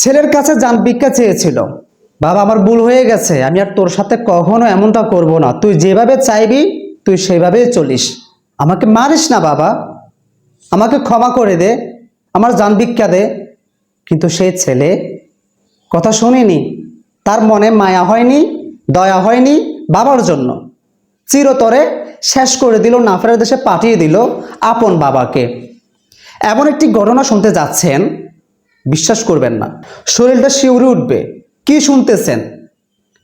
ছেলের কাছে যান ভিক্ষা চেয়েছিল। বাবা, আমার ভুল হয়ে গেছে, আমি আর তোর সাথে কখনো এমনটা করব না। তুই যেভাবে চাইবি, তুই সেভাবেই চলিস। আমাকে মারিস না বাবা। আমাকে ক্ষমা করে দে, আমার যান ভিক্ষা দে। কিন্তু সেই ছেলে কথা শোনেনি। তার মনে মায়া হয়নি, দয়া হয়নি বাবার জন্য। চিরতরে শেষ করে দিল, নাফের দেশে পাঠিয়ে দিল আপন বাবাকে। এমন একটি ঘটনা শুনতে যাচ্ছেন। বিশ্বাস করবেন না। শরীরটা শিউরে উঠবে। কি শুনতেছেন?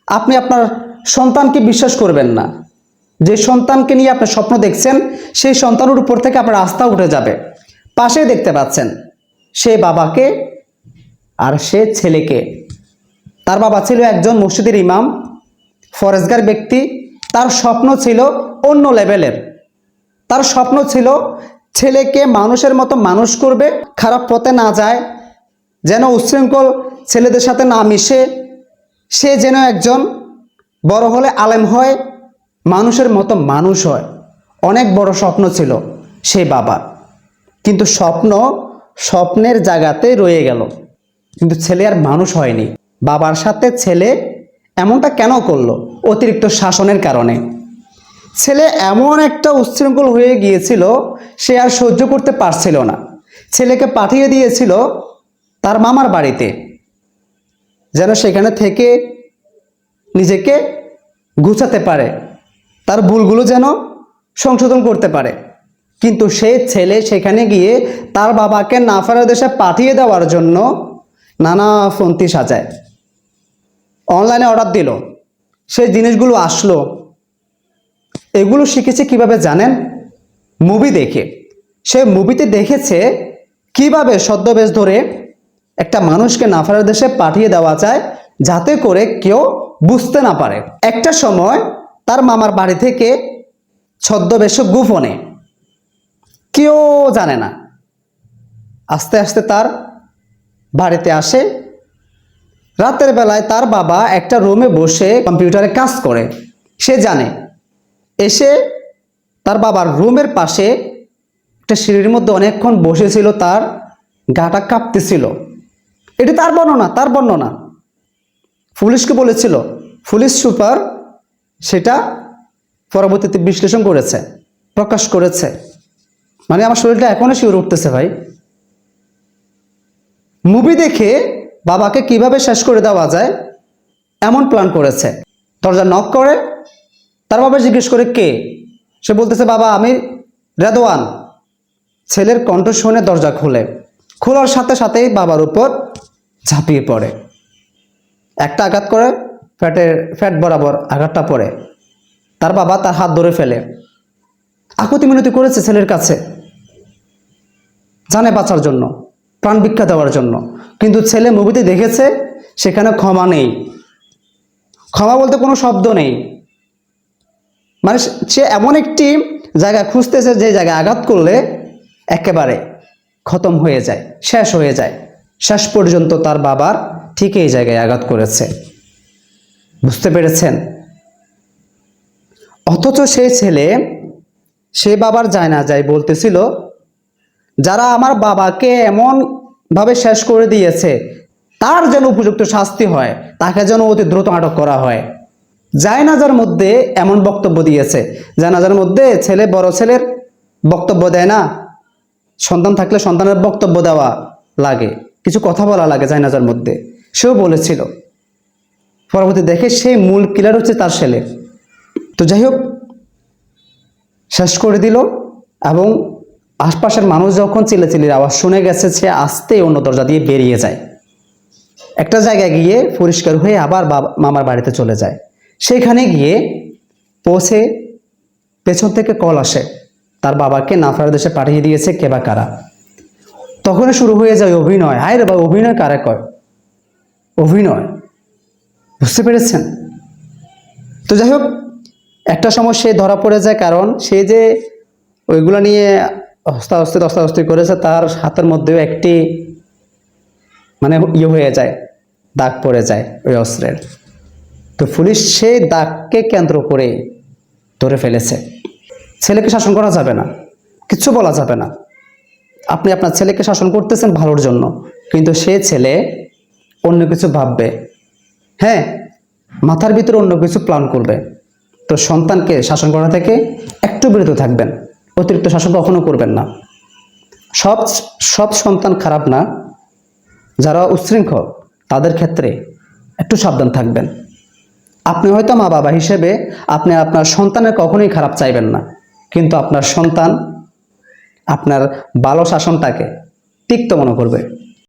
আপনি আপনার সন্তানকে বিশ্বাস করবেন না। যে সন্তানকে নিয়ে আপনি স্বপ্ন দেখছেন, সেই সন্তানের উপর থেকে আপনার আস্থা উঠে যাবে। পাশে দেখতে পাচ্ছেন, সে বাবাকে আর সে ছেলেকে। তার বাবা ছিল একজন মসজিদের ইমাম, ফরেজগার ব্যক্তি। তার স্বপ্ন ছিল অন্য লেভেলের। তার স্বপ্ন ছিল ছেলেকে মানুষের মতো মানুষ করবে, খারাপ পথে না যায়। যেন উচ্ছৃঙ্খল ছেলেদের সাথে না মিশে, সে যেন একজন বড় হলে আলেম হয়, মানুষের মতো মানুষ হয়। অনেক বড় স্বপ্ন ছিল সেই বাবার। কিন্তু স্বপ্ন স্বপ্নের জায়গাতে রয়ে গেল। কিন্তু ছেলে আর মানুষ হয়নি। বাবার সাথে ছেলে এমনটা কেন করল অতিরিক্ত শাসনের কারণে? ছেলে এমন একটা উচ্ছৃঙ্খল হয়ে গিয়েছিল, সে আর সহ্য করতে পারছিল না। ছেলেকে পাঠিয়ে দিয়েছিল তার মামার বাড়িতে, যেন সেখানে থেকে নিজেকে গুছাতে পারে, তার ভুলগুলো যেন সংশোধন করতে পারে। কিন্তু সে ছেলে সেখানে গিয়ে তার বাবাকে নাফারা দেশে পাঠিয়ে দেওয়ার জন্য নানা ফন্তি সাজায়। অনলাইনে অর্ডার দিল। সে জিনিসগুলো আসলো। এগুলো শিখেছে কীভাবে জানেন? মুভি দেখে। সে মুভিতে দেখেছে কীভাবে সদ্যবেশ ধরে একটা মানুষকে নাফারের দেশে পাঠিয়ে দেওয়া যায় যাতে করে কেউ বুঝতে না পারে। একটা সময় তার মামার বাড়ি থেকে ছদ্মবেশ গোপনে। কেউ জানে না। আস্তে আস্তে তার বাড়িতে আসে। রাতের বেলায় তার বাবা একটা রুমে বসে কম্পিউটারে কাজ করে। সে জানে। এসে তার বাবার রুমের পাশে একটা সিঁড়ির মধ্যে অনেকক্ষণ বসেছিল, তার গাটা কাঁপতেছিল। এটি তার বর্ণনা তার বর্ণনা। পুলিশকে বলেছিল, পুলিশ সুপার সেটা পরবর্তীতে বিশ্লেষণ করেছে, প্রকাশ করেছে। মানে আমার শরীরটা এখনও শিউরে উঠতেছে ভাই। মুভি দেখে বাবাকে কীভাবে শেষ করে দেওয়া যায়, এমন প্ল্যান করেছে। দরজা নক করে, তার বাবা জিজ্ঞেস করে, কে? সে বলতেছে, বাবা, আমি রেদওয়ান ছেলের কণ্ঠ শুনে দরজা খুলে। খোলার সাথে সাথেই বাবার উপর ঝাঁপিয়ে পড়ে। একটা আঘাত করে ফ্যাটের, ফ্যাট বরাবর আঘাতটা পড়ে। তার বাবা তার হাত ধরে ফেলে। আকুতি মিনতি করেছে ছেলের কাছে। জানে বাঁচার জন্য, প্রাণ ভিক্ষা দেওয়ার জন্য। কিন্তু ছেলে মুভিতে দেখেছে, সেখানে ক্ষমা নেই। ক্ষমা বলতে কোনো শব্দ নেই। মানে সে এমন একটি জায়গা খুঁজতেছে যে জায়গায় আঘাত করলে একেবারে খতম হয়ে যায়, শেষ হয়ে যায়। শেষ পর্যন্ত তার বাবার ঠিক এই জায়গায় আঘাত করেছে। বুঝতে পেরেছেন? অথচ সেই ছেলে সে বাবার যায় না যায় বলতেছিল, যারা আমার বাবাকে এমন ভাবে শেষ করে দিয়েছে, তার যেন উপযুক্ত শাস্তি হয়, তাকে যেন অতি দ্রুত আটক করা হয়। জায়নাজার মধ্যে এমন বক্তব্য দিয়েছে জানাজার মধ্যে ছেলে বড় ছেলের বক্তব্য দেয় না। সন্তান থাকলে সন্তানের বক্তব্য দেওয়া লাগে। কিছু কথা বলা লাগে জায়নাজার মধ্যে। সেও বলেছিল, পরবর্তী দেখে সেই মূল কিলার হচ্ছে তার ছেলে। তো যাই হোক, শেষ করে দিল এবং আশপাশের মানুষ যখন চিলেচিলির আওয়াজ শুনে গেছে, সে আসতেই অন্য দরজা দিয়ে বেরিয়ে যায়। একটা জায়গায় গিয়ে পরিষ্কার হয়ে আবার মামার বাড়িতে চলে যায়। সেখানে গিয়ে পৌঁছে পেছন থেকে কল আসে। তার বাবাকে নাফার দেশে পাঠিয়ে দিয়েছে কে বা কারা। তখনই শুরু হয়ে যায় অভিনয়। হায় রে বা অভিনয় কারে কয়? অভিনয়। বুঝতে পেরেছেন? তো যাই হোক, একটা সময় সে ধরা পড়ে যায় কারণ সে যে ওইগুলো নিয়ে হস্তাহস্তি, দস্তাহস্তি করেছে, তার হাতের মধ্যেও একটি মানে ইয়ে হয়ে যায়, দাগ পড়ে যায় ওই অস্ত্রের। তো পুলিশ সেই দাগকে কেন্দ্র করে ধরে ফেলেছে। ছেলেকে শাসন করা যাবে না কিচ্ছু বলা যাবে না। আপনি আপনার ছেলেকে শাসন করতেছেন ভালোর জন্য, কিন্তু সে ছেলে অন্য কিছু ভাববে। হ্যাঁ মাথার ভিতরে অন্য কিছু প্ল্যান করবে। তো সন্তানকে শাসন করা থেকে একটু বিরত থাকবেন, অতিরিক্ত শাসন কখনো করবেন না। সব সব সন্তান খারাপ না, যারা উচ্ছৃঙ্খল, তাদের ক্ষেত্রে একটু সাবধান থাকবেন। আপনি হয়তো মা বাবা হিসেবে আপনি আপনার সন্তানের কখনোই খারাপ চাইবেন না, কিন্তু আপনার সন্তান আপনার ভালো শাসনটাকে তিক্ত মনে করবে।